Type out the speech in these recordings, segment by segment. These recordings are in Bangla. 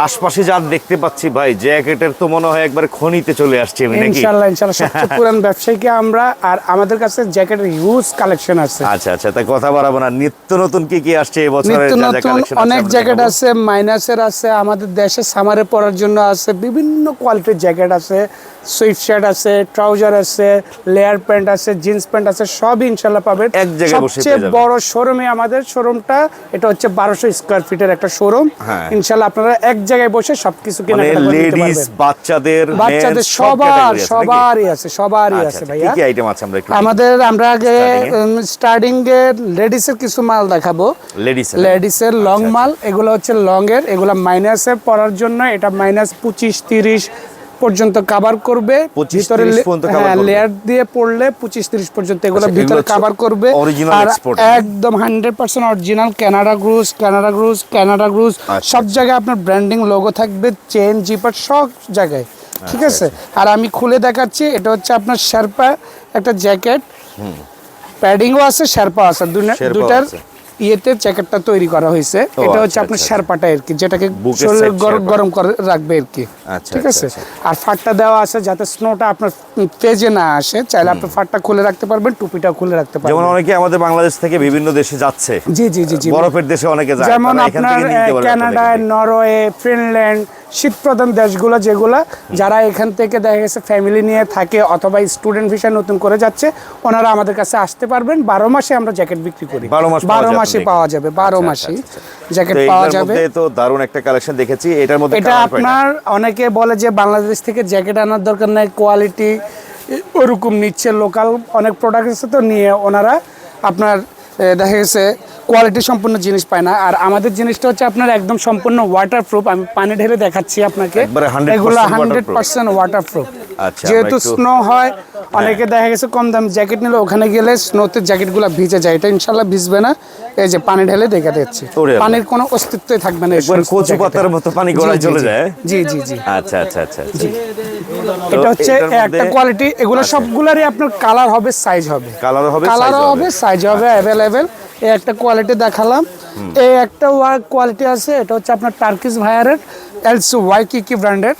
আশপাশে যা দেখতে পাচ্ছি ভাই জ্যাকেটের তো মনে হয় একবার খনিতে চলে আসছে আমি নাকি? ইনশাল্লাহ ইনশাল্লাহ। সবচেয়ে পুরান ব্যবসায়ীকে আমরা আর আমাদের কাছে জ্যাকেটের হিউজ কালেকশন আছে। আচ্ছা আচ্ছা তাই কথা বাড়াবো না। নিত্য নতুন কি কি আসছে এবছরের নিত্য যা যা নতুন অনেক জ্যাকেট আছে মাইনাসের আছে আমাদের দেশে সামারে পরার জন্য আছে বিভিন্ন কোয়ালিটির জ্যাকেট আছে সুইফট শার্ট আছে ট্রাউজার আছে লেয়ার প্যান্ট আছে জিন্স প্যান্ট আছে সব ইনশাল্লাহ পাবেন। এক জায়গায় বসে সবচেয়ে। বড় শোরুমে আমাদের শোরুমটা এটা হচ্ছে বারোশো স্কোয়ার ফিটের একটা শোরুম হ্যাঁ। ইনশাল্লাহ আপনারা এক জায়গায় বসে সবকিছু মানে লেডিস বাচ্চাদের বাচ্চাদের সবার? সবারই আছে সবারই আচ্ছা, আছে আচ্ছা, ভাইয়া। কি কি আইটেম আছে আমরা একটু আমাদের আমরা আগে স্টার্টিং এ লেডিস এর কিছু মাল দেখাবো। লেডিস লেডিস এর লং মাল এগুলো হচ্ছে লং এর এগুলো মাইনাসে পরার জন্য এটা মাইনাস পঁচিশ তিরিশ পর্যন্ত কাভার করবে ভিতরে 30 লে- পর্যন্ত cover হ্যাঁ। লেয়ার দিয়ে পড়লে পঁচিশ তিরিশ পর্যন্ত এগুলো আচ্ছা, ভিতরে কাভার করবে। আর? একদম hundred percent original Canada Goose Canada Goose Canada Goose আচ্ছা, সব জায়গায় আপনার ব্র্যান্ডিং লোগো থাকবে চেন জিপার সব জায়গায়। ঠিক আচ্ছা, আছে? আর আমি খুলে দেখাচ্ছি এটা হচ্ছে আপনার শার্পা একটা জ্যাকেট প্যাডিংও আছে শার্পা আছে। দুটার। ইয়েতে জ্যাকেটটা তৈরি করা হয়েছে। এটা হচ্ছে আচ্ছা, আপনার শেরপাটা আর কি যেটাকে শরীর গরম গরম করে রাখবে আর কি। আচ্ছা, ঠিক আচ্ছা, আছে? আর ফাটটা দেওয়া আছে যাতে স্নোটা আপনার পেজে না আসে চাইলে আপনি ফাটটা খুলে রাখতে পারবেন টুপিটা খুলে রাখতে পারবেন। যেমন অনেকে আমাদের বাংলাদেশ থেকে বিভিন্ন দেশে যাচ্ছে। জি জি জি জি। বরফের দেশে অনেকে যায় যেমন আপনার কানাডা নরওয়ে ফিনল্যান্ড শীতপ্রধান দেশগুলো যেগুলো যারা এখান থেকে দেখা গেছে ফ্যামিলি নিয়ে থাকে অথবা স্টুডেন্ট ভিসা নতুন করে যাচ্ছে ওনারা আমাদের কাছে আসতে পারবেন। বারো মাসে আমরা জ্যাকেট বিক্রি করি। বারো মাস বারো মাসে পাওয়া যাবে বারো আচ্ছা, মাসেই আচ্ছা, জ্যাকেট পাওয়া যাবে। তো দারুণ একটা কালেকশন দেখেছি এটার মধ্যে এটা আপনার অনেকে বলে যে বাংলাদেশ থেকে জ্যাকেট আনার দরকার নাই কোয়ালিটি ওরকম নিচ্ছে লোকাল অনেক প্রোডাক্ট আছে তো নিয়ে ওনারা আপনার দেখা গেছে কোয়ালিটি সম্পূর্ণ জিনিস পায় না। আর আমাদের জিনিসটা হচ্ছে আপনার একদম সম্পূর্ণ ওয়াটারপ্রুফ আমি পানি ঢেলে দেখাচ্ছি আপনাকে। এগুলো হান্ড্রেড পার্সেন্ট ওয়াটারপ্রুফ আচ্ছা, যেহেতু স্নো হয় অনেকে দেখা গেছে কম দাম জ্যাকেট নিলে ওখানে গেলে স্নোতে জ্যাকেট জ্যাকেটগুলো ভিজে যায়। এটা ইনশাল্লাহ ভিজবে না। এই যে পানি ঢেলে দেখা দিচ্ছি। পানির কোনো অস্তিত্বই থাকবে না একবার কচু পাতার মতো পানি গড়ায় চলে যায়। জি জি জি। আচ্ছা আচ্ছা আচ্ছা আচ্ছা। এটা হচ্ছে একটা আচ্ছা। কোয়ালিটি এগুলো সবগুলারই আপনার কালার হবে সাইজ হবে। কালারও হবে size হবে। সাইজ হবে অ্যাভেলেবেল এই একটা কোয়ালিটি দেখালাম। এই একটা কোয়ালিটি আছে এটা হচ্ছে আপনার টার্কিস ভায়ারের এলসি ওয়াই কি কি ব্র্যান্ডের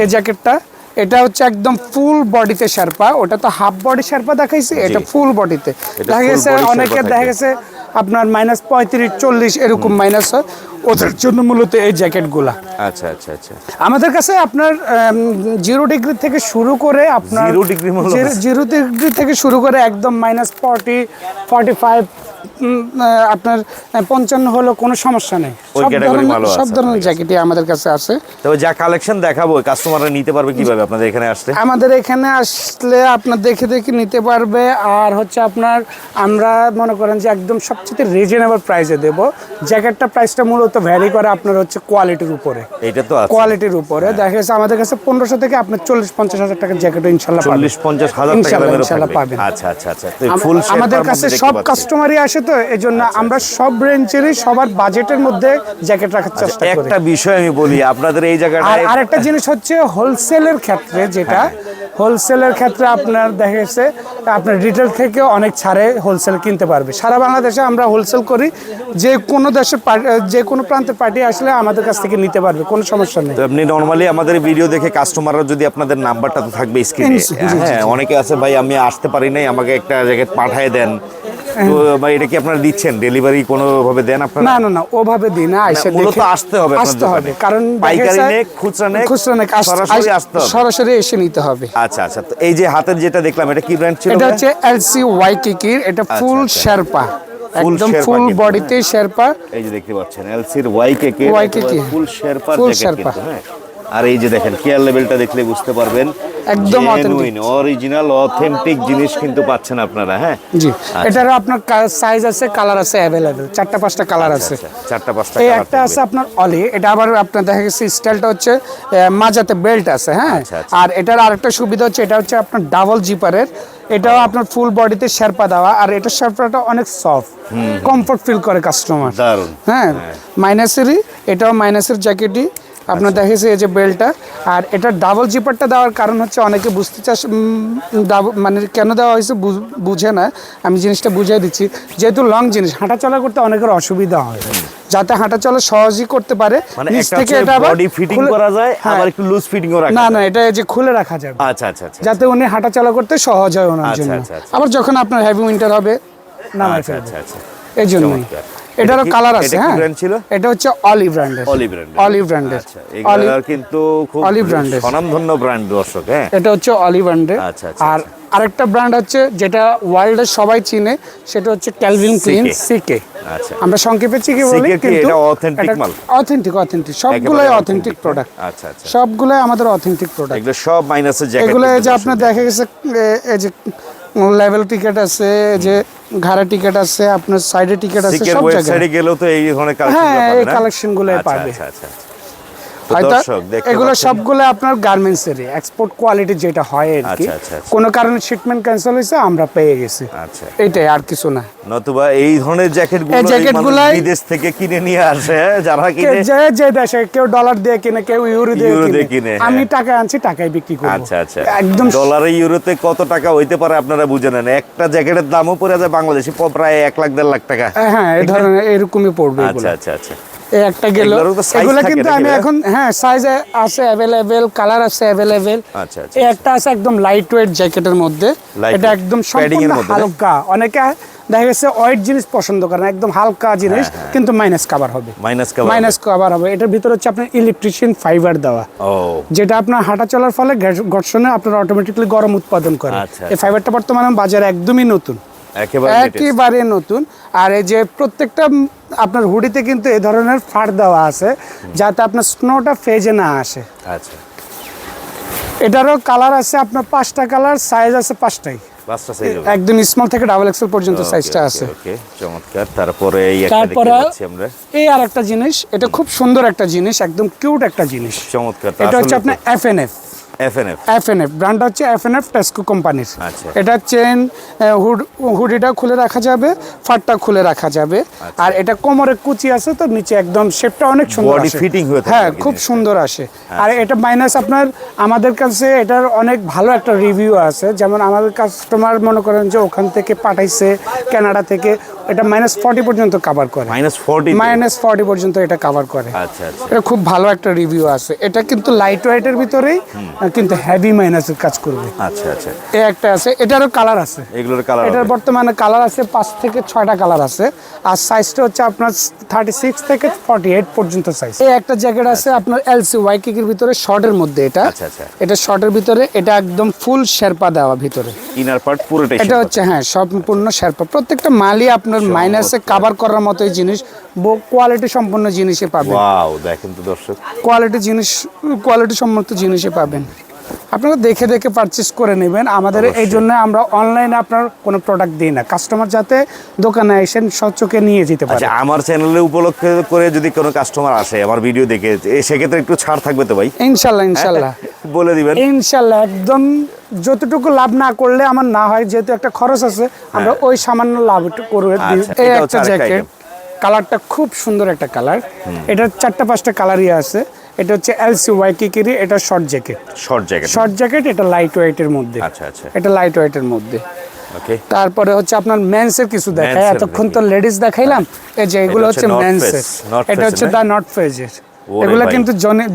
এই জ্যাকেটটা এটা হচ্ছে একদম ফুল বডিতে শার্পা ওটা তো হাফ বডি শার্পা দেখাইছি এটা ফুল বডিতে দেখা গেছে অনেকে দেখা গেছে আপনার মাইনাস পঁয়ত্রিশ চল্লিশ এরকম মাইনাস হয়। ওদের জন্য মূলত এই জ্যাকেটগুলা আচ্ছা আচ্ছা আচ্ছা। আমাদের কাছে আপনার জিরো ডিগ্রি থেকে শুরু করে আপনার Zero degree জিরো ডিগ্রি থেকে শুরু করে একদম মাইনাস ফর্টি ফর্টি ফাইভ আপনার পঞ্চান্ন হলো কোনো সমস্যা নেই। সব ধরনের জ্যাকেটই আমাদের কাছে আছে। তবে যা কালেকশন দেখাবো কাস্টমাররা নিতে পারবে কীভাবে? আপনাদের এখানে আসলে? আমাদের এখানে আসলে আপনার দেখে দেখে নিতে পারবে আর হচ্ছে আপনার আমরা মনে করেন যে একদম সবচেয়ে রিজনেবল প্রাইসে দেব। জ্যাকেটটা প্রাইসটা মূলত ভ্যারি করে আপনার হচ্ছে কোয়ালিটির উপরে। এটা তো কোয়ালিটির উপরে। দেখা গেছে আমাদের কাছে পনেরোশো থেকে আপনার চল্লিশ পঞ্চাশ হাজার টাকার জ্যাকেট ইনশাল্লাহ পাবেন। চল্লিশ পঞ্চাশ হাজার টাকা ইনশাল্লাহ। পাবেন। আচ্ছা আচ্ছা আচ্ছা। ফুল আমাদের কাছে সব কাস্টমারই আসে তো এই জন্য আচ্ছা, আমরা সব রেঞ্জেরই সবার বাজেটের মধ্যে জ্যাকেট রাখার চেষ্টা করি। আচ্ছা, একটা বিষয় আমি বলি আপনাদের এই জায়গাটা আর আরেকটা জিনিস হচ্ছে হোলসেলের ক্ষেত্রে যেটা হোলসেলের ক্ষেত্রে আপনার দেখা গেছে আপনার রিটেল থেকে অনেক ছাড়ে হোলসেল কিনতে পারবে। সারা বাংলাদেশে আমরা হোলসেল করি যে কোনো দেশের যে কোনো প্রান্তের পার্টি আসলে আমাদের কাছ থেকে নিতে পারবে কোনো সমস্যা নেই। আপনি নর্মালি আমাদের ভিডিও দেখে কাস্টমাররা যদি আপনাদের নাম্বারটা তো থাকবে স্ক্রিনে হ্যাঁ অনেকে আছে ভাই আমি আসতে পারি নাই আমাকে একটা জ্যাকেট পাঠিয়ে দেন। তো এটা কি আপনারা দিচ্ছেন? ডেলিভারি কোনোভাবে দেন আপনারা? না না না ওভাবে দিই না আইসা মূলত দেখে- আসতে হবে আসতে হবে। কারণ পাইকারি নেক, খুচরা নেক, খুচরা নেক সরাসরি আসতে হবে। সরাসরি এসে নিতে হবে। আচ্ছা আচ্ছা তো এই যে হাতের যেটা দেখলাম এটা কি ব্র্যান্ড ছিল এটা? হচ্ছে এলসি ওয়াই কিকির এটা ফুল আচ্ছা। শেরপা একদম ফুল বডিতে শেরপা এই যে দেখতে পাচ্ছেন এলসির Y K K YKK full শেরপার Full jacket হ্যাঁ। আর এই যে দেখেন কেয়ার লেভেলটা দেখলে বুঝতে পারবেন একদম। অরিজিনাল অথেন্টিক জিনিস কিন্তু পাচ্ছেন আপনারা হ্যাঁ? জি। আচ্ছা। এটার আপনার সাইজ আছে কালার আছে অ্যাভেলেবেল চারটা পাঁচটা কালার আছে। আচ্ছা, চারটা পাঁচটা এই একটা আছে আপনার অলি এটা আবার আপনার দেখা গেছে স্টাইলটা হচ্ছে মাজাতে বেল্ট আছে হ্যাঁ? আচ্ছা, আচ্ছা। আর এটার আরেকটা সুবিধা হচ্ছে এটা হচ্ছে আপনার ডাবল জিপারের এটাও আপনার ফুল বডিতে শেরপা দেওয়া আর এটা শেরপাটা অনেক সফট কমফর্ট ফিল করে কাস্টমার হ্যাঁ মাইনাসেরই এটাও মাইনাসের জ্যাকেটই আপনার দেখেছে এই যে বেল্টটা আর এটা ডাবল জিপারটা দেওয়ার কারণ হচ্ছে অনেকে বুঝতে চাস মানে কেন দেওয়া হয়েছে বুঝ- না। আমি জিনিসটা বুঝিয়ে দিচ্ছি যেহেতু লং জিনিস হাঁটা চলা করতে অনেকের অসুবিধা হয়। যাতে হাঁটা চলা সহজই করতে পারে মানে নিচ থেকে এটা আবার ফিটিং করা যায় হ্যাঁ। আবার একটু লুজ ফিটিংও রাখা না না এটা যে খুলে রাখা যাবে। আচ্ছা আচ্ছা আচ্ছা। যাতে উনি হাঁটা চলা করতে সহজ হয় ওনার আচ্ছা, জন্য। আচ্ছা, আচ্ছা। আবার যখন আপনার হেভি উইন্টার হবে নামাই আচ্ছা ফেলবে। আচ্ছা। আচ্ছা এই জন্যই। এটারও কালার আছে হ্যাঁ। brand ছিল? এটা হচ্ছে অলিভ ব্র্যান্ডের অলিভ ব্র্যান্ড অলিভ ব্র্যান্ডের আচ্ছা এগুলো কিন্তু খুব brand এর। স্বনামধন্য ব্র্যান্ড দর্শক হ্যাঁ। এটা হচ্ছে অলিভ ব্র্যান্ডের আচ্ছা, আচ্ছা, আর আরেকটা ব্র্যান্ড হচ্ছে যেটা ওয়ার্ল্ডের সবাই চিনে সেটা হচ্ছে ক্যালভিন ক্লিন সিকে আচ্ছা। আমরা সংক্ষেপে চিকে বলি কিন্তু এটা authentic মাল? অথেন্টিক অথেন্টিক সবগুলোই অথেন্টিক প্রোডাক্ট আচ্ছা আচ্ছা। সবগুলোই আমাদের অথেন্টিক প্রোডাক্ট এগুলো সব মাইনাসের জ্যাকেট এগুলো যে আপনার দেখা গেছে এই যে লেভেল টিকেট আছে যে ঘাড়ে টিকেট আছে আপনার সাইডে টিকেট আছে সব জায়গায়। গেলেও তো এই ধরনের কালেকশন হ্যাঁ, এই কালেকশনগুলোই আচ্ছা, পাবে। আচ্ছা আচ্ছা তো হয়তো দর্শক দেখতে এগুলো সবগুলো আপনার গার্মেন্টস এর এক্সপোর্ট কোয়ালিটি যেটা হয় আর কি। কোনো কারণে শিপমেন্ট ক্যান্সেল হয়েছে আমরা পেয়ে গেছি। আর কিছু না। নতুবা এই ধরনের জ্যাকেট এই jacket গুলাই- বিদেশ থেকে কিনে নিয়ে আসে যারা কিনে যে যে দেশে কেউ ডলার দিয়ে কিনে কেউ ইউরো দিয়ে কিনে। কিনে, আমি হ্যাঁ। টাকা আনছি টাকায় বিক্রি আচ্ছা আচ্ছা। একদম ডলারে ইউরোতে কত টাকা হইতে পারে আপনারা বুঝে নেন। একটা জ্যাকেটের দামও পড়ে যায় বাংলাদেশি প্রায় এক লাখ দেড় লাখ টাকা। হ্যাঁ এই ধরনের এরকমই পড়বে আচ্ছা আচ্ছা আচ্ছা। একটা গেল। এগুলো কিন্তু আমি এখন হ্যাঁ সাইজ আছে অ্যাভেলেবেল কালার আছে অ্যাভেলেবেল আচ্ছা আচ্ছা এই একটা আছে একদম লাইট ওয়েট জ্যাকেটের মধ্যে এটা একদম সম্পূর্ণ হালকা। অনেকে দেখা গেছে ওয়েট জিনিস পছন্দ করে না একদম হালকা জিনিস হ্যাঁ, কিন্তু মাইনাস কভার হবে। মাইনাস কাভার মাইনাস কভার হবে। এটার ভিতরে হচ্ছে আপনার ইলেকট্রিশিয়ান ফাইবার দেওয়া। যেটা আপনার হাঁটা চলার ফলে ঘর্ষ- ঘর্ষণে আপনার অটোমেটিকলি গরম উৎপাদন করে। আচ্ছা, এই ফাইবারটা বর্তমানে বাজারে একদমই নতুন। একেবারে নতুন। আর এই যে প্রত্যেকটা আপনার হুডিতে কিন্তু এই ধরনের ফাড় দেওয়া আছে যাতে আপনার স্নোটা ফেজে না আসে। আচ্ছা। এটারও কালার আছে আপনার পাঁচটা কালার সাইজ আছে পাঁচটাই। একদম স্মল থেকে ডাবল এক্সেল পর্যন্ত সাইজটা আছে। চমৎকার। তারপরে এই তারপরে এই আর একটা জিনিস এটা খুব সুন্দর একটা জিনিস একদম কিউট একটা জিনিস। চমৎকার। এটা হচ্ছে আপনার F N F FNF F N ব্র্যান্ডটা হচ্ছে এফ এন এফ টেস্কো কোম্পানির আচ্ছা। এটা চেন হুড হুডিটা খুলে রাখা যাবে ফাটটা খুলে রাখা যাবে। আর এটা কোমরে কুচি আছে তো নিচে একদম শেপটা অনেক সুন্দর আসে। হয়ে হ্যাঁ খুব সুন্দর আসে। আর এটা মাইনাস আপনার আমাদের কাছে এটার অনেক ভালো একটা রিভিউ আছে। যেমন আমাদের কাস্টমার মনে করেন যে ওখান থেকে পাঠাইছে কানাডা থেকে এটা মাইনাস ফর্টি পর্যন্ত কাভার করে। মাইনাস ফোরটি মাইনাস ফর্টি পর্যন্ত এটা কাভার করে। আচ্ছা আচ্ছা। এটা খুব ভালো একটা রিভিউ আছে। এটা কিন্তু লাইট ওয়েটের ভিতরেই কিন্তু হেভি মাইনাসের কাজ করবে। আচ্ছা আচ্ছা। এই একটা আছে এটারও কালার আছে। এগুলোর কালার এটার বর্তমানে কালার আছে পাঁচ থেকে ছয়টা কালার আছে। আর সাইজটা হচ্ছে আপনার থার্টি সিক্স থেকে ফর্টি এইট পর্যন্ত সাইজ এই একটা জ্যাকেট আছে আপনার এলসি ওয়াইকিকের ভিতরে শর্টের মধ্যে এটা। আচ্ছা, আচ্ছা। এটা শর্টের ভিতরে এটা একদম ফুল শেরপা দেওয়া ভিতরে। ইনার পার্ট পুরোটাই এটা হচ্ছে হ্যাঁ সম্পূর্ণ শেরপা প্রত্যেকটা মালই আপনার মাইনাসে কাভার করার মতোই জিনিস। কোয়ালিটি সম্পন্ন জিনিসে পাবেন। ওয়াও দেখেন তো দর্শক। কোয়ালিটি জিনিস কোয়ালিটি সম্মত জিনিসই পাবেন। আপনারা দেখে দেখে পারচেস করে নেবেন। আমাদের এই জন্য আমরা অনলাইনে আপনার কোনো প্রোডাক্ট দিই না। কাস্টমার যাতে দোকানে এসেন সচকে নিয়ে যেতে পারে। আচ্ছা আমার চ্যানেলে উপলক্ষে করে যদি কোনো কাস্টমার আসে আমার ভিডিও দেখে সেক্ষেত্রে একটু ছাড় থাকবে তো ভাই? ইনশাল্লাহ ইনশাল্লাহ। বলে দিবেন। ইনশাল্লাহ একদম যতটুকু লাভ না করলে আমার না হয় যেহেতু একটা খরচ আছে আমরা ওই সামান্য লাভ একটু করে দিই। হ্যাঁ। আচ্ছা, এই একটা জ্যাকেট কালারটা খুব সুন্দর একটা কালার এটার চারটা পাঁচটা কালারই আছে। এটা হচ্ছে এলসি ওয়াই কিকিরি এটা short jacket short jacket short jacket এটা লাইট ওয়েটের মধ্যে। আচ্ছা আচ্ছা। এটা লাইট ওয়েটের মধ্যে। ওকে তারপরে হচ্ছে আপনার মেন্সের কিছু দেখায় এতক্ষণ তো লেডিস দেখাইলাম। এই যে এগুলো হচ্ছে মেন্সের এটা হচ্ছে? দা নট ফেজের এগুলো। কিন্তু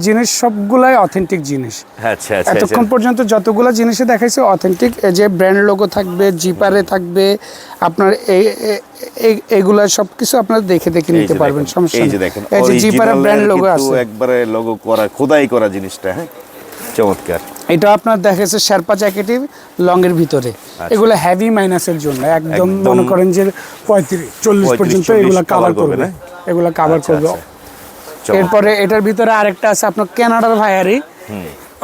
জিনিস সবগুলাই অথেন্টিক জিনিস। আচ্ছা আচ্ছা এতক্ষণ আচ্ছা পর্যন্ত যতগুলো জিনিসে দেখাইছে অথেন্টিক এই যে ব্র্যান্ড লোগো থাকবে জিপারে থাকবে আপনার এই এগুলা সব কিছু আপনারা দেখে দেখে নিতে পারবেন সমস্যা এই যে দেখেন এই যে জিপারে ব্র্যান্ড লোগো আছে। একবারে লোগো করা খোদাই করা জিনিসটা হ্যাঁ? চমৎকার। এটা আপনার দেখাচ্ছে শেরপা জ্যাকেটই লং এর ভিতরে। এগুলো হেভি মাইনাসের জন্য একদম। মনে করেন যে পঁয়ত্রিশ চল্লিশ পর্যন্ত 40 এগুলো কাভার করবে? এগুলো কাভার করবে। এরপরে এটার ভিতরে আরেকটা আছে আপনার কানাডার ভায়ারি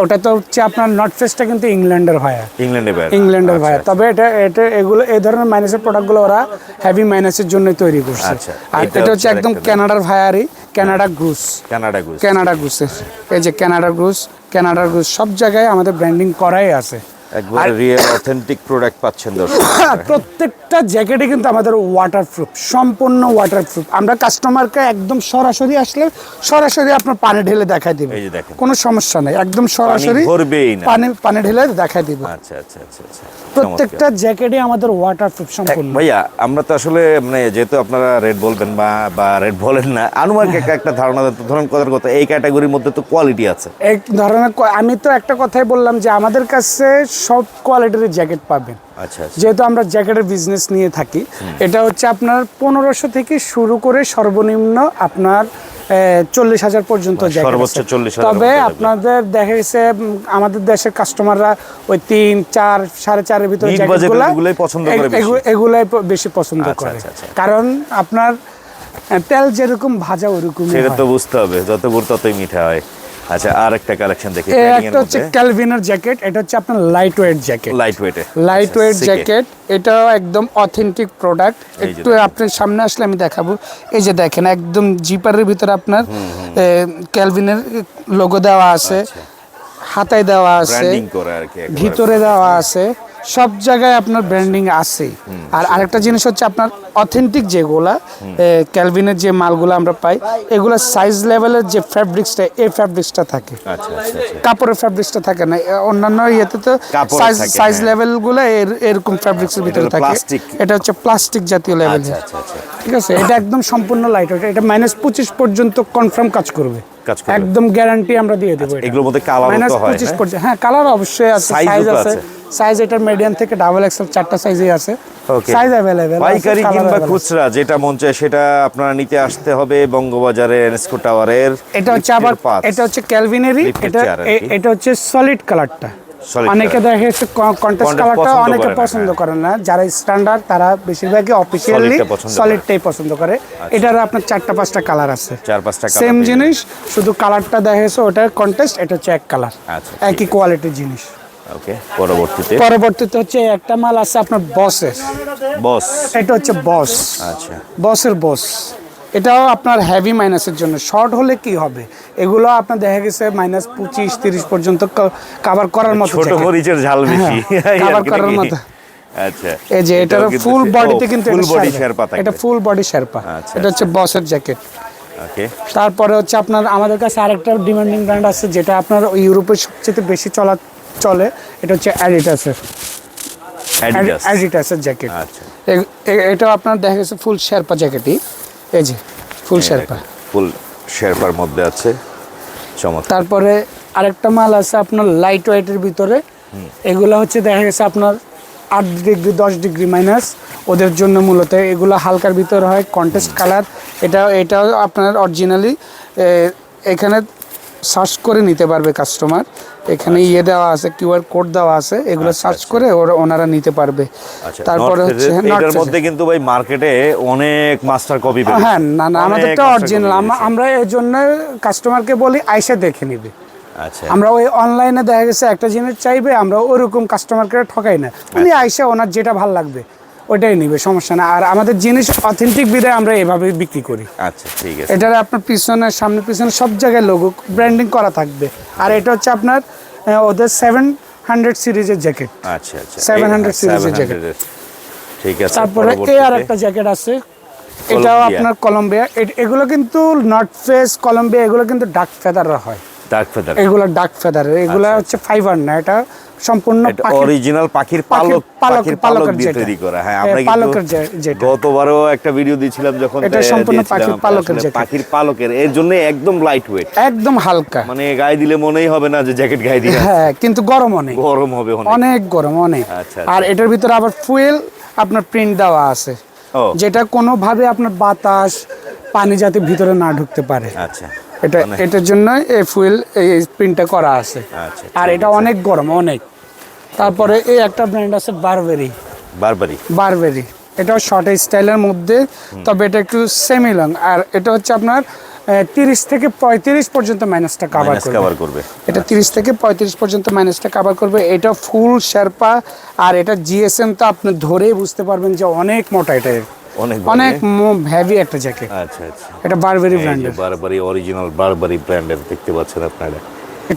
ওটা তো হচ্ছে আপনার নর্থ ফেসটা কিন্তু ইংল্যান্ডের ভায়া ইংল্যান্ডে বের ইংল্যান্ডের ভায়া। তবে এটা এটা এগুলো এই ধরনের মাইনাসের প্রোডাক্টগুলো ওরা হেভি মাইনাসের জন্য তৈরি করছে। আচ্ছা, আর এটা হচ্ছে একদম কানাডার ভায়ারি Canada Goose Canada Goose Canada গ্রুসের এই যে কানাডা গ্রুস কানাডা গ্রুস সব জায়গায় আমাদের ব্র্যান্ডিং করাই আছে। একবার রিয়েল অথেন্টিক প্রোডাক্ট পাচ্ছেন দর্শক। প্রত্যেকটা জ্যাকেটে কিন্তু আমাদের ওয়াটারপ্রুফ সম্পূর্ণ ওয়াটারপ্রুফ আমরা কাস্টমারকে একদম সরাসরি আসলে সরাসরি আপনার পানি ঢেলে দেখাই দিবে। এই যে দেখেন। কোনো সমস্যা নেই একদম সরাসরি ধরবেই না। পানি পানি ঢেলে দেখাই দিব। আচ্ছা আচ্ছা আচ্ছা আচ্ছা। প্রত্যেকটা জ্যাকেটে আমাদের ওয়াটারপ্রুফ সম্পূর্ণ। ভাইয়া আমরা তো আসলে মানে যেহেতু আপনারা রেড বলবেন বা বা রেড বলেন না আনুমানিক একটা- ধারণা ধরুন কথার কথা এই ক্যাটাগরির মধ্যে তো কোয়ালিটি আছে। এক ধরনের আমি তো একটা কথাই বললাম যে আমাদের কাছে সব কোয়ালিটির জ্যাকেট পাবেন। আচ্ছা আচ্ছা। যেহেতু আমরা জ্যাকেটের বিজনেস নিয়ে থাকি এটা হচ্ছে আপনার পনেরোশো থেকে শুরু করে সর্বনিম্ন আপনার চল্লিশ হাজার পর্যন্ত মানে সর্বোচ্চ আছে। 40,000 তবে আপনাদের দেখা গেছে আমাদের দেশের কাস্টমাররা ওই তিন চার সাড়ে চারের ভিতরে এগুলোই বেশি। পছন্দ আচ্ছা, করে। আচ্ছা। কারণ আপনার তেল যেরকম ভাজা ওরকম সেটা তো বুঝতে হবে যত গুড় ততই মিঠা হয়। আচ্ছা আর একটা কালেকশন দেখি একটা হচ্ছে ক্যালভিনের জ্যাকেট এটা হচ্ছে আপনার লাইট ওয়েট জ্যাকেট লাইট ওয়েটে লাইট ওয়েট জ্যাকেট এটাও একদম অথেন্টিক প্রোডাক্ট আচ্ছা, একটু আপনার সামনে আসলে আমি দেখাবো। এই যে দেখেন একদম জিপারের ভিতরে আপনার ক্যালভিনের লোগো দেওয়া আছে। হাতায় দেওয়া আছে। ভিতরে দেওয়া আছে। সব জায়গায় আপনার ব্র্যান্ডিং আছে। আর আরেকটা জিনিস হচ্ছে আপনার অথেন্টিক যেগুলা ক্যালভিনের যে মালগুলো আমরা পাই এগুলো সাইজ লেভেলের যে ফ্যাব্রিক্সটা এই ফ্যাব্রিক্সটা থাকে। আচ্ছা আচ্ছা আচ্ছা। কাপড়ের ফ্যাব্রিক্সটা থাকে না অন্যান্য ইয়েতে তো সাইজ সাইজ হ্যাঁ। লেভেলগুলো এরকম ফ্যাব্রিক্সের ভিতরে থাকে। এটা হচ্ছে প্লাস্টিক জাতীয় লেভেল ঠিক আছে? এটা একদম সম্পূর্ণ লাইট এটা মাইনাস পঁচিশ পর্যন্ত কনফার্ম কাজ করবে। একদম গ্যারান্টি আমরা দিয়ে দেবো এগুলোর মধ্যে কালার মাইনাস পঁচিশ হ্যাঁ? পর্যন্ত হ্যাঁ কালার অবশ্যই আছে সাইজ আছে। সাইজ এটার মিডিয়াম থেকে ডাবল এক্সেল চারটা সাইজই আছে. সাইজ অ্যাভেলেবেল পাইকারি কিংবা খুচরা যেটা মন চায় সেটা আপনারা নিতে আসতে হবে বঙ্গবাজারে এনএসকো টাওয়ারের এটা হচ্ছে আবার এটা হচ্ছে ক্যালভিনেরই লিফটের এটা। এটা হচ্ছে সলিড কালারটা অনেকে। দেখে কন্টেস্ট কালারটা অনেকে পছন্দ হ্যাঁ। করে না। যারা স্ট্যান্ডার্ড তারা বেশিরভাগই অফিসিয়ালি। সলিডটাই পছন্দ করে। এটার আপনার চারটা পাঁচটা কালার আছে। চার পাঁচটা সেম জিনিস শুধু কালারটা দেখেছে ওটা কন্টেস্ট এটা হচ্ছে এক কালার আচ্ছা, একই কোয়ালিটির জিনিস। ওকে পরবর্তীতে? পরবর্তীতে হচ্ছে একটা মাল আছে আপনার বসের। বস। এটা হচ্ছে বস। আচ্ছা। বসের বস। এটাও আপনার হেভি মাইনাসের জন্য। শর্ট হলে কি হবে? এগুলো আপনার দেখা গেছে মাইনাস পঁচিশ তিরিশ পর্যন্ত কাভার করার মতো ছোট মরিচের ঝাল বেশি। হ্যাঁ, এই আর cover কি করার মতো। আচ্ছা। এই যে এটার ফুল বডিতে কিন্তু ফুল বডি শেরপা। এটা ফুল বডি শেরপা এটা হচ্ছে বসের জ্যাকেট ওকে তারপরে হচ্ছে আপনার আমাদের কাছে আরেকটা ডিমান্ডিং ব্র্যান্ড আছে যেটা আপনার ইউরোপের সবচেয়ে বেশি চলা চলে এটা হচ্ছে অ্যাডিটাসের অ্যাডিডাস অ্যাডিটাসের জ্যাকেট আচ্ছা। এটা আপনার দেখা গেছে ফুল শেরপা জ্যাকেটই এই যে ফুল শেরপা ফুল শেরপার মধ্যে আছে। চমৎকার। তারপরে আরেকটা মাল আছে আপনার লাইট ওয়েটের ভিতরে। এগুলো হচ্ছে দেখা গেছে আপনার আট ডিগ্রি দশ ডিগ্রি মাইনাস ওদের জন্য মূলত এগুলো হালকার ভিতরে হয় কন্টেস্ট কালার এটা এটাও আপনার অরিজিনালি এখানে সার্চ করে নিতে পারবে কাস্টমার। এখানে ইয়ে দেওয়া আছে কিউআর কোড দেওয়া আছে এগুলো সার্চ করে ওরা ওনারা নিতে পারবে। আচ্ছা তারপরে হচ্ছে এটার মধ্যে কিন্তু ভাই মার্কেটে অনেক মাস্টার কপি হ্যাঁ না না আমাদেরটা অরিজিনাল আমরা এর জন্য কাস্টমারকে বলি আইসা দেখে নিবে। আচ্ছা। আমরা ওই অনলাইনে দেখা গেছে একটা জিনিস চাইবে আমরা ওরকম কাস্টমারকে ঠকাই না। উনি আইসা ওনার যেটা ভালো লাগবে। ওইটাই নিবে সমস্যা না। আর আমাদের জিনিস অথেন্টিক বিদায় আমরা এভাবে বিক্রি করি। আচ্ছা ঠিক আছে। এটার আপনার পিছনে সামনে পিছনে সব জায়গায় লোগো ব্র্যান্ডিং করা থাকবে। আর এটা হচ্ছে আপনার ওদের সেভেন হান্ড্রেড সিরিজের জ্যাকেট আচ্ছা আচ্ছা। 700 এই- series এর 700 jacket। এর। ঠিক আছে তারপরে এই আর একটা জ্যাকেট আছে? এটাও আপনার কলম্বিয়া এগুলো কিন্তু নর্থ ফেস কলম্বিয়া এগুলো কিন্তু ডাক ফেদাররা হয়। ডার্ক ফেদার এগুলো ডাক ফেদার এগুলো হচ্ছে ফাইবার না এটা সম্পূর্ণ অরিজিনাল পাখির পালক পাখির পালক দিয়ে তৈরি করা। হ্যাঁ আমরা কিন্তু। গতবারও একটা ভিডিও দিয়েছিলাম যখন এটা সম্পূর্ণ পাখির পালকের পাখির পালকের। এর জন্য একদম লাইট ওয়েট একদম হালকা। মানে গায়ে দিলে মনেই হবে না যে জ্যাকেট গায়ে দিয়ে হ্যাঁ কিন্তু গরম অনেক গরম হবে অনেক। অনেক গরম অনেক। আচ্ছা, আর এটার ভিতরে আবার ফুয়েল আপনার প্রিন্ট দেওয়া আছে। যেটা কোনোভাবে আপনার বাতাস পানি যাতে ভিতরে না ঢুকতে পারে। আচ্ছা। এটা এটার জন্য এই ফুয়েল এই প্রিন্টটা করা আছে। আচ্ছা আর এটা অনেক গরম অনেক। তারপরে এই একটা ব্র্যান্ড আছে বারবেরি বারবারি বারবেরি এটাও শর্ট স্টাইলের মধ্যে তবে এটা একটু সেমি লং আর এটা হচ্ছে আপনার তিরিশ থেকে পঁয়ত্রিশ পর্যন্ত মাইনাসটা কাভার মাইনাস করবে। এটা তিরিশ থেকে পঁয়ত্রিশ পর্যন্ত মাইনাসটা কাভার করবে। এটা ফুল শেরপা আর এটা জিএসএম তো আপনি ধরেই বুঝতে পারবেন যে অনেক মোটা এটা। অনেক অনেক হেভি একটা জ্যাকেট আচ্ছা আচ্ছা। এটা বারবেরি ব্র্যান্ডের বারবারি অরিজিনাল বারবারি ব্র্যান্ডের দেখতে পাচ্ছেন আপনারা।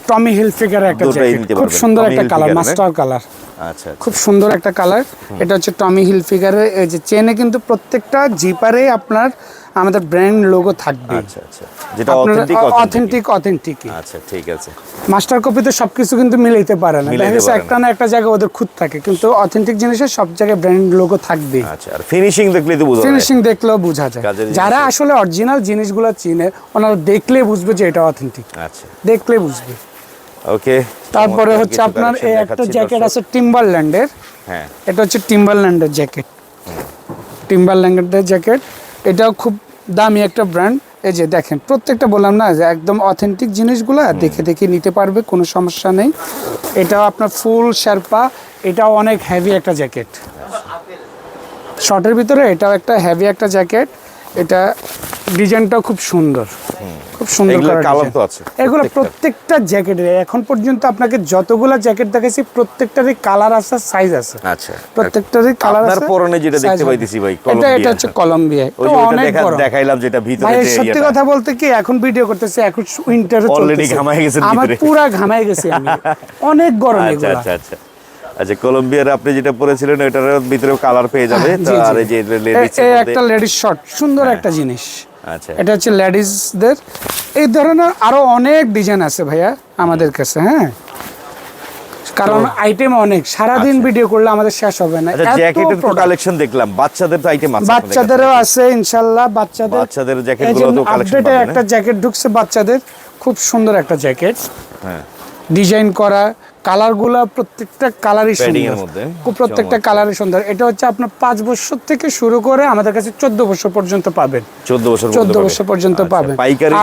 টমি হিল ফিগারের একটা জ্যাকেট। খুব সুন্দর একটা কালার মাস্টার কালার। আচ্ছা আচ্ছা। খুব সুন্দর একটা কালার। এটা হচ্ছে টমি হিল ফিগারের এই যে চেনে কিন্তু প্রত্যেকটা জিপারে আপনার আমাদের ব্র্যান্ড লোগো থাকবে। আচ্ছা আচ্ছা। যেটা অথেন্টিক অথেন্টিক অথেন্টিক আচ্ছা ঠিক আছে। মাস্টার কপিতে সবকিছু কিন্তু মিলাইতে পারে না। দেখা একটা না। একটা জায়গায় ওদের খুঁত থাকে কিন্তু অথেন্টিক জিনিসের সব জায়গায় ব্র্যান্ড লোগো থাকবে। আচ্ছা আর ফিনিশিং দেখলেই তো বোঝা যায়। ফিনিশিং দেখলেও বোঝা যায়। যারা আসলে অরিজিনাল জিনিসগুলো চিনে ওনারা দেখলে বুঝবে যে এটা অথেন্টিক আচ্ছা। দেখলে বুঝবে। ওকে। তারপরে হচ্ছে আপনার এই একটা জ্যাকেট আছে টিম্বারল্যান্ডের হ্যাঁ। এটা হচ্ছে টিম্বারল্যান্ডের জ্যাকেট টিম্বারল্যান্ডের জ্যাকেট এটাও খুব দামি একটা ব্র্যান্ড এই যে দেখেন প্রত্যেকটা বললাম না যে একদম অথেন্টিক জিনিসগুলো দেখে দেখে নিতে পারবে কোনো সমস্যা নেই। এটাও আপনার ফুল শেরপা এটাও অনেক হেভি একটা জ্যাকেট শর্টের ভিতরে এটাও একটা হেভি একটা জ্যাকেট এটা ডিজাইনটাও খুব সুন্দর। খুব সুন্দর design। তো আছে, এগুলো প্রত্যেকটা। জ্যাকেটের এখন পর্যন্ত আপনাকে যতগুলো জ্যাকেট দেখাইছি প্রত্যেকটারই কালার আছে সাইজ আছে। আচ্ছা। প্রত্যেকটারই কালার আছে আপনার পরনে যেটা দেখতে পাইতেছি ভাই, এটা কলম্বিয়া। এটা হচ্ছে কলম্বিয়া ওই তো অনেক বড়। দেখাইলাম যেটা ভিতরে যে সত্যি কথা বলতে কি এখন ভিডিও করতেছে এখন উইন্টারে Already ঘামায় গেছেন আমার। পুরা ঘামায় গেছে আমি। অনেক গরম আচ্ছা এগুলা। আচ্ছা আচ্ছা। আচ্ছা কলম্বিয়ার আপনি যেটা পরেছিলেন ওইটার ভিতরে কালার পেয়ে যাবে। জি। আর এই যে লেডিস একটা লেডিস শর্ট সুন্দর একটা জিনিস। আচ্ছা। এটা হচ্ছে লেডিসদের এই ধরনের আরও অনেক ডিজাইন আছে ভাইয়া আমাদের কাছে হ্যাঁ। কারণ আইটেম অনেক সারাদিন ভিডিও করলে আমাদের শেষ হবে না। আচ্ছা জ্যাকেটের তো কালেকশন দেখলাম। বাচ্চাদের তো আইটেম আছে বাচ্চাদেরও আছে ইনশাল্লাহ বাচ্চাদের। বাচ্চাদের জ্যাকেটগুলো তো কালেকশন আপডেটে একটা জ্যাকেট ঢুকছে বাচ্চাদের খুব সুন্দর একটা জ্যাকেট হ্যাঁ। ডিজাইন করা কালারগুলো প্রত্যেকটা কালারই সুন্দর। প্রত্যেকটা কালারই সুন্দর। এটা হচ্ছে আপনার পাঁচ বছর থেকে শুরু করে আমাদের কাছে চোদ্দ বছর পর্যন্ত পাবেন। 14 বছর চোদ্দ বছর পর্যন্ত আচ্ছা, পাবেন। পাইকারি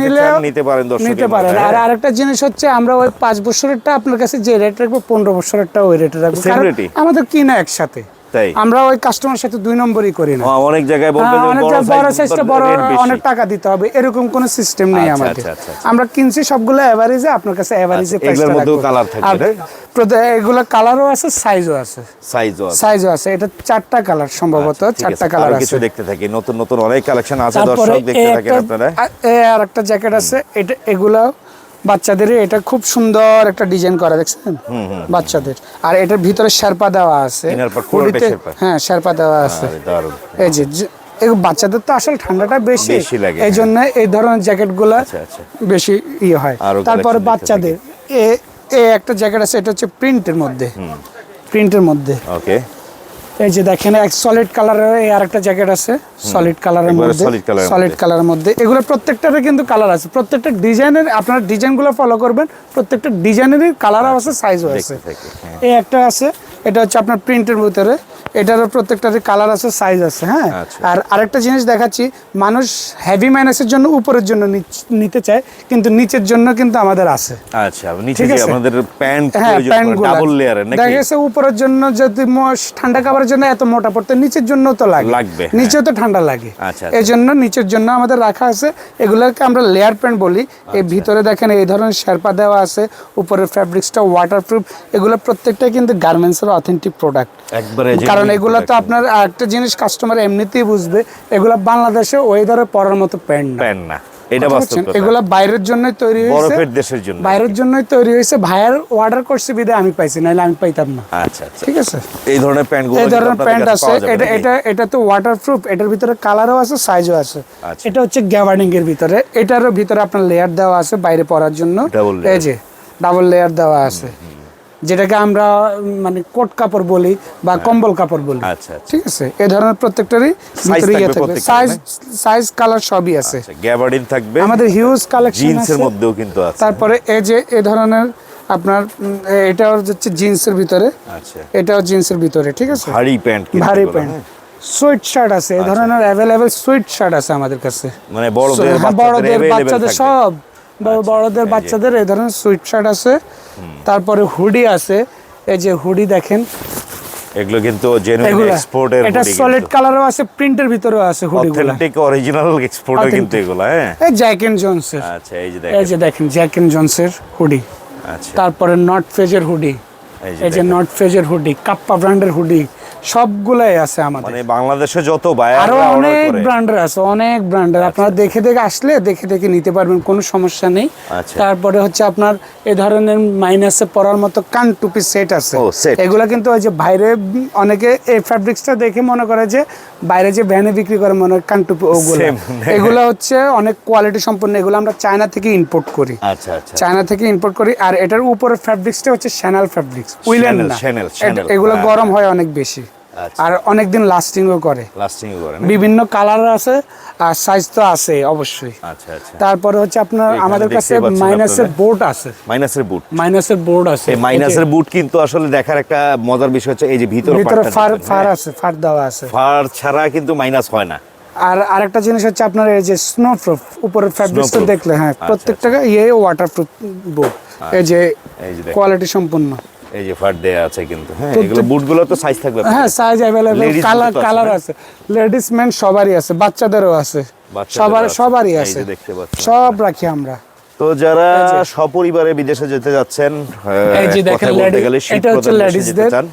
নিলে নিতে পারেন নিতে পারেন। আর হ্যাঁ। আরেকটা জিনিস হচ্ছে আমরা ওই পাঁচ বছরেরটা আপনার কাছে যে রেট রাখব পনেরো বছরেরটা ওই রেটে রাখব? আমাদের কিনা একসাথে। তাই? আমরা ওই কাস্টমার সাথে দুই নম্বরই করি না। হ্যাঁ, অনেক জায়গায় হ্যাঁ, অনেক বড় সাইজ সাইজটা বড় অনেক টাকা দিতে হবে। এরকম কোনো সিস্টেম নেই আচ্ছা, আমাদের। আচ্ছা, আচ্ছা। আমরা কিনছি সবগুলো এভারেজে আপনার কাছে এভারেজে এগুলোর মধ্যেও colour থাকবে, এগুলো কালারও আছে সাইজও আছে। সাইজও আছে। সাইজও আছে। এটা চারটা কালার সম্ভবত চারটা কালার আছে। কিছু দেখতে থাকি। নতুন নতুন অনেক কালেকশন আছে দর্শক দেখতে থাকেন আপনারা। আর একটা জ্যাকেট আছে। এটা এগুলা বাচ্চাদের এটা খুব সুন্দর একটা ডিজাইন করা দেখছেন? বাচ্চাদের। আর এটার ভিতরে শেরপা দেওয়া আছে। হ্যাঁ শেরপা দেওয়া আছে। এই যে বাচ্চাদের তো আসলে ঠান্ডাটা বেশি। এই জন্য এই ধরনের জ্যাকেটগুলা আচ্ছা, আচ্ছা। বেশি ইয়ে হয়। তারপরে বাচ্চাদের এ এ একটা জ্যাকেট আছে এটা হচ্ছে প্রিন্টের মধ্যে। প্রিন্টের মধ্যে। ওকে এই যে দেখেন এক সলিড কালারের এই আরেকটা জ্যাকেট আছে। সলিড কালারের মধ্যে সলিড। কালারের মধ্যে। এগুলো প্রত্যেকটারই কিন্তু কালার আছে। প্রত্যেকটা ডিজাইনের আপনারা ডিজাইনগুলো ফলো করবেন প্রত্যেকটা ডিজাইনেরই কালারও আছে সাইজও আছে। হ্যাঁ। এই একটা আছে এটা হচ্ছে আপনার প্রিন্টের ভিতরে। এটারও প্রত্যেকটারই কালার আছে সাইজ আছে হ্যাঁ? আচ্ছা। আর আরেকটা জিনিস দেখাচ্ছি মানুষ হেভি মাইনাসের জন্য উপরের জন্য নিতে চায় কিন্তু নিচের জন্য কিন্তু আমাদের আছে। আচ্ছা নিচে যে আমাদের প্যান্ট ডাবল লেয়ারের নাকি? দেখা গেছে উপরের জন্য যদি ঠান্ডা খাবারের জন্য এত মোটা পড়তে নিচের জন্য তো লাগে। লাগবে, হ্যাঁ। নিচেও তো ঠান্ডা লাগে। আচ্ছা, এই জন্য নিচের জন্য আমাদের রাখা আছে। এগুলোকে আমরা লেয়ার প্যান্ট বলি। এই ভিতরে দেখেন এই ধরনের শেরপা দেওয়া আছে। উপরের ফ্যাব্রিক্সটা ওয়াটারপ্রুফ এগুলো প্রত্যেকটাই কিন্তু গার্মেন্টসের অথেন্টিক প্রোডাক্ট কারণ এগুলো তো আপনার একটা জিনিস কাস্টমার এমনিতেই বুঝবে এগুলো বাংলাদেশে ওয়েদারে পরার মতো প্যান্ট না। প্যান্ট না। এটা কথা বাস্তব বলছেন? কথা। এগুলো বাইরের জন্যই তৈরি হয়েছে দেশের জন্য। বাইরের জন্যই তৈরি হয়েছে। ভাইয়ার অর্ডার করছে বিদে আমি পাইছি নাহলে আমি পাইতাম না। আচ্ছা আচ্ছা। ঠিক আছে? এই ধরনের প্যান্টগুলো এই ধরনের প্যান্ট আছে। এটা নাকি? এটা এটা তো ওয়াটারপ্রুফ এটার ভিতরে কালারও আছে সাইজও আছে। আচ্ছা। এটা হচ্ছে গ্যাবার্ডিং এর ভিতরে। এটারও ভিতরে আপনার লেয়ার দেওয়া আছে বাইরে পরার জন্য। এই যে ডাবল লেয়ার দেওয়া আছে। যেটাকে আমরা মানে কোট কাপড় বলি বা কম্বল কাপড় বলি। আচ্ছা আচ্ছা। ঠিক আছে? এই ধরনের প্রত্যেকটারই ভিতরে ইয়ে থাকবে। সাইজ সাইজ কালার সবই আছে। আচ্ছা গ্যাবার্ডিন থাকবে। আমাদের হিউজ কালেকশন জিন্সের মধ্যেও কিন্তু আছে। তারপরে এই যে এই ধরনের আপনার এ- এটাও হচ্ছে জিন্সের ভিতরে। আচ্ছা। এটাও জিন্সের ভিতরে ঠিক আছে? ভারী প্যান্ট ভারী প্যান্ট। হ্যাঁ? সুইট শার্ট আছে। এই ধরনের অ্যাভেলেবেল সুইট শার্ট আছে আমাদের কাছে। মানে বড়দের হ্যাঁ, বাচ্চাদের। সব। বড়দের বাচ্চাদের এই ধরনের সুইট শার্ট আছে তারপরে হুডি আছে এই যে হুডি দেখেন। এগুলো কিন্তু জেনুইন এক্সপোর্টের এটা সলিড কালারও আছে প্রিন্টের ভিতরেও আছে হুডিগুলো অথেন্টিক অরিজিনাল এক্সপোর্টের কিন্তু। এগুলো হ্যাঁ। এই জ্যাক এন্ড জনসের আচ্ছা এই যে দেখেন এই যে দেখেন। জ্যাক এন্ড জনসের হুডি আচ্ছা। তারপরে নট ফেজের হুডি এই যে এই যে নট ফেজের হুডি কাপ্পা ব্র্যান্ডের হুডি সবগুলাই আছে আমাদের। মানে বাংলাদেশে যত বায়ার আরও অনেক ব্র্যান্ডের আছে অনেক ব্র্যান্ডের আপনারা দেখে দেখে আসলে দেখে দেখে নিতে পারবেন কোনো সমস্যা নেই। আচ্ছা। তারপরে হচ্ছে আপনার এ ধরনের মাইনাসে পরার মতো কান টুপি সেট আছে। এগুলা কিন্তু ওই যে বাইরে অনেকে এই ফ্যাব্রিক্সটা দেখে মনে করে যে বাইরে যে ভ্যানে বিক্রি করে মনে হয় কান টুপি ওগুলো। এগুলো হচ্ছে অনেক কোয়ালিটি সম্পন্ন এগুলো আমরা চায়না থেকে ইম্পোর্ট করি। আচ্ছা আচ্ছা। চায়না থেকে ইম্পোর্ট করি আর এটার উপরে ফ্যাব্রিক্সটা হচ্ছে স্যানাল ফ্যাব্রিক্স উইলেন না। এগুলো হ্যাঁ। গরম হয় অনেক বেশি। আচ্ছা। আর অনেক দিন লাস্টিংও করে। লাস্টিং করে বিভিন্ন কালার আছে আর সাইজ তো আছে অবশ্যই। আচ্ছা আচ্ছা। তারপরে হচ্ছে আপনার আমাদের কাছে মাইনাসের বোর্ড আছে। মাইনাসের বুট মাইনাসের বোর্ড আছে। এই মাইনাসের বুট কিন্তু আসলে দেখার একটা মজার বিষয় হচ্ছে এই যে ভিতরে ভিতরে ফার ফার হ্যাঁ। আছে ফার দেওয়া আছে। ফার ছাড়া কিন্তু মাইনাস হয় না। আর আরেকটা জিনিস হচ্ছে আপনার এই যে স্নো প্রুফ উপরের ফ্যাব্রিক্সটা Snowproof। দেখলে হ্যাঁ আচ্ছা, প্রত্যেকটা ইয়ে ওয়াটার প্রুফ বোর্ড এই যে কোয়ালিটি সম্পূর্ণ। এই যে দেয়া আছে কিন্তু হ্যাঁ এগুলো বুটগুলো তো সাইজ থাকবে। হ্যাঁ সাইজ Ladies কালার কালার আছে লেডিস মেন সবারই আছে বাচ্চাদেরও আছে। সবার সবারই আছে। দেখতে পাচ্ছেন। সব রাখি আমরা। তো যারা সপরিবারে বিদেশে যেতে যাচ্ছেন এই যে দেখেন এটা হচ্ছে। চান,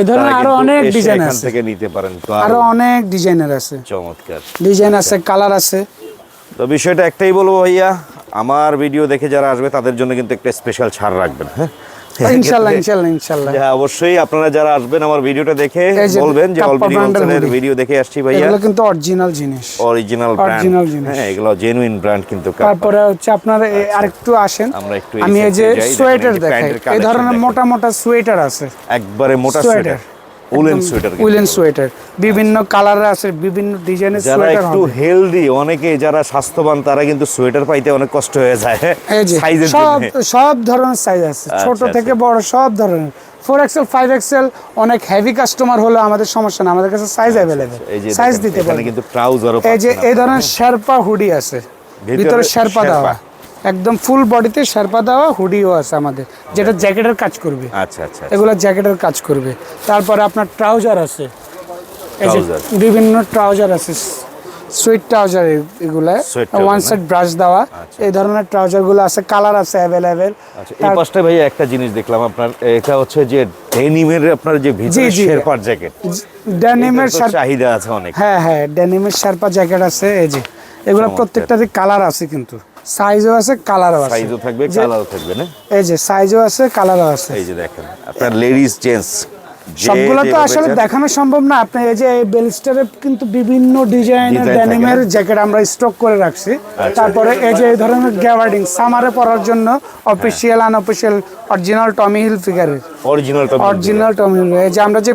এই ধরনের আরও অনেক ডিজাইন আছে। থেকে নিতে পারেন। তো আরও আরও অনেক ডিজাইনের আছে। চমৎকার। ডিজাইন আছে কালার আছে। তো বিষয়টা একটাই বলব ভাইয়া আমার ভিডিও দেখে যারা আসবে তাদের জন্য কিন্তু একটা স্পেশাল ছাড় রাখবেন হ্যাঁ? হ্যাঁ অবশ্যই আপনারা যারা আসবেন আমার ভিডিওটা দেখে বলবেন যে অলরেডি হোলসেলের ভিডিও দেখে আসছি ভাইয়া। এগুলো কিন্তু অরিজিনাল জিনিস। অরিজিনাল ব্র্যান্ড অরিজিনাল জিনিস। হ্যাঁ এগুলো জেনুইন ব্র্যান্ড কিন্তু তারপরে হচ্ছে আপনারা আরেকটু আসেন। আমরা একটু আমি এই যে সোয়েটার দেখাই। এই ধরনের মোটা মোটা সোয়েটার আছে। একবারে মোটা sweater woollen sweater woollen sweater. বিভিন্ন কালারের আছে বিভিন্ন ডিজাইনের যারা সোয়েটার একটু হেলদি অনেকে যারা স্বাস্থ্যবান তারা কিন্তু সোয়েটার পাইতে অনেক কষ্ট হয়ে যায় সাইজের সব সব ধরনের সাইজ আছে। ছোট আচ্ছা, থেকে বড় সব ধরনের। ফোর এক্সেল ফাইভ এক্সেল অনেক হেভি কাস্টমার হলে আমাদের সমস্যা না আমাদের কাছে সাইজ অ্যাভেলেবেল আচ্ছা, সাইজ দিতে পারবে কিন্তু ট্রাউজারও এই যে এই ধরনের শেরপা হুডি আছে। ভিতরে শেরপা। দেওয়া। একদম ফুল বডিতে শেরপা দেওয়া হুডিও আছে আমাদের যেটা জ্যাকেটের কাজ করবে। আচ্ছা আচ্ছা এগুলো জ্যাকেটের কাজ করবে। তারপরে আপনার ট্রাউজার আছে। এই যে বিভিন্ন ট্রাউজার আছে সুইট ট্রাউজার এগুলা ওয়ান? সাইড ব্রাশ দেওয়া। এই ধরনের ট্রাউজারগুলো আছে কালার আছে অ্যাভেলেবেল আচ্ছা এই পাশটা ভাইয়া একটা জিনিস দেখলাম আপনার এটা হচ্ছে যে ডেনিমের আপনার যে ভিতরে। শেরপার জ্যাকেট। ড্যানিমের চাহিদা আছে অনেক। হ্যাঁ হ্যাঁ ড্যানিমের শার্পা জ্যাকেট আছে এই যে। এগুলো। প্রত্যেকটারই কালার আছে কিন্তু। সাইজও আছে কালারও আছে। সাইজও থাকবে কালারও থাকবে না? এই যে সাইজও আছে কালারও আছে। এই যে দেখেন আপনার লেডিস জেন্টস সবগুলো তো আসলে দেখানো সম্ভব না। আপনি এই যে বেলস্টারে কিন্তু বিভিন্ন ডিজাইনের ড্যানিমের জ্যাকেট আমরা স্টক করে রাখছি। তারপরে এই যে এই ধরনের গ্যাওয়ার্ডিং সামারে পরার জন্য official unofficial original Tommy Hill ফিগারের original original Tommy hill এই যে আমরা যে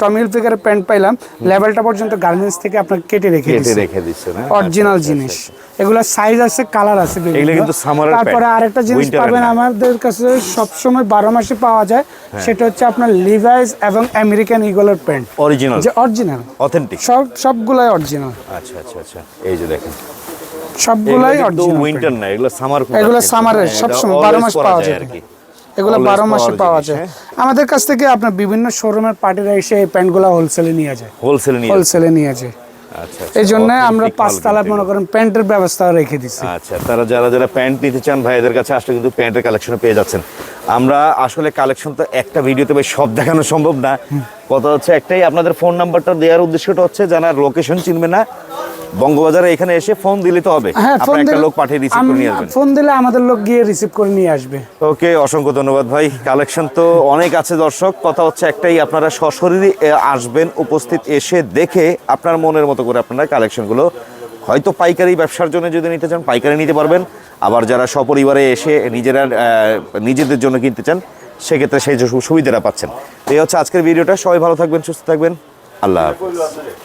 টমি হিল ফিগারের প্যান্ট পাইলাম লেভেলটা পর্যন্ত গার্মেন্টস থেকে আপনার কেটে রেখে কেটে রেখে দিচ্ছে না অরিজিনাল আচ্ছা, জিনিস। এগুলো সাইজ আছে কালার আছে এগুলো কিন্তু summer তারপরে আরেকটা জিনিস পাবেন আমাদের কাছে সবসময় বারো মাসে পাওয়া যায় হ্যাঁ। সেটা হচ্ছে আপনার লিভাইস এবং আমেরিকান ইগলের প্যান্ট অরিজিনাল যে অরিজিনাল অথেন্টিক সব সবগুলাই অরিজিনাল আচ্ছা আচ্ছা আচ্ছা এই যে দেখেন। সবগুলাই অরিজিনাল উইন্টার না এগুলো সামার এগুলো সামারের সবসময় বারো মাস পাওয়া যায় আর কি। এগুলো বারো মাসে পাওয়া যায় আমাদের কাছ থেকে আপনার বিভিন্ন শোরুমের পার্টিরা এসে এই প্যান্টগুলো হোলসেলে নিয়ে যায়। হোলসেলে নিয়ে হোলসেলে নিয়ে যায়। এই জন্য আমরা পাঁচতলা মনে করেন প্যান্টের ব্যবস্থা রেখে দিচ্ছি আচ্ছা তারা যারা যারা প্যান্ট নিতে চান ভাইদের কাছে আসলে কিন্তু প্যান্টের কালেকশন পেয়ে যাচ্ছেন। আমরা আসলে কালেকশন তো একটা ভিডিওতে ভাই সব দেখানো সম্ভব না। কথা হচ্ছে একটাই আপনাদের ফোন নাম্বারটা দেওয়ার উদ্দেশ্যটা হচ্ছে যারা লোকেশন চিনবে না বঙ্গবাজারে এখানে এসে ফোন দিলে তো হবে। হ্যাঁ একটা লোক পাঠিয়ে রিসিভ করে নিয়ে আসবেন। ফোন দিলে আমাদের লোক গিয়ে রিসিভ করে নিয়ে আসবে। ওকে অসংখ্য ধন্যবাদ ভাই। কালেকশন তো অনেক আছে দর্শক। কথা হচ্ছে একটাই আপনারা সশরীরে আসবেন উপস্থিত এসে দেখে আপনার মনের মতো করে আপনারা কালেকশনগুলো হয়তো পাইকারি ব্যবসার জন্য যদি নিতে চান পাইকারি নিতে পারবেন। আবার যারা সপরিবারে এসে নিজেরা নিজেদের জন্য কিনতে চান, সেক্ষেত্রে সেই সুবিধাটা পাচ্ছেন। এই হচ্ছে আজকের ভিডিওটা। সবাই ভালো থাকবেন, সুস্থ থাকবেন। আল্লাহ হাফিজ।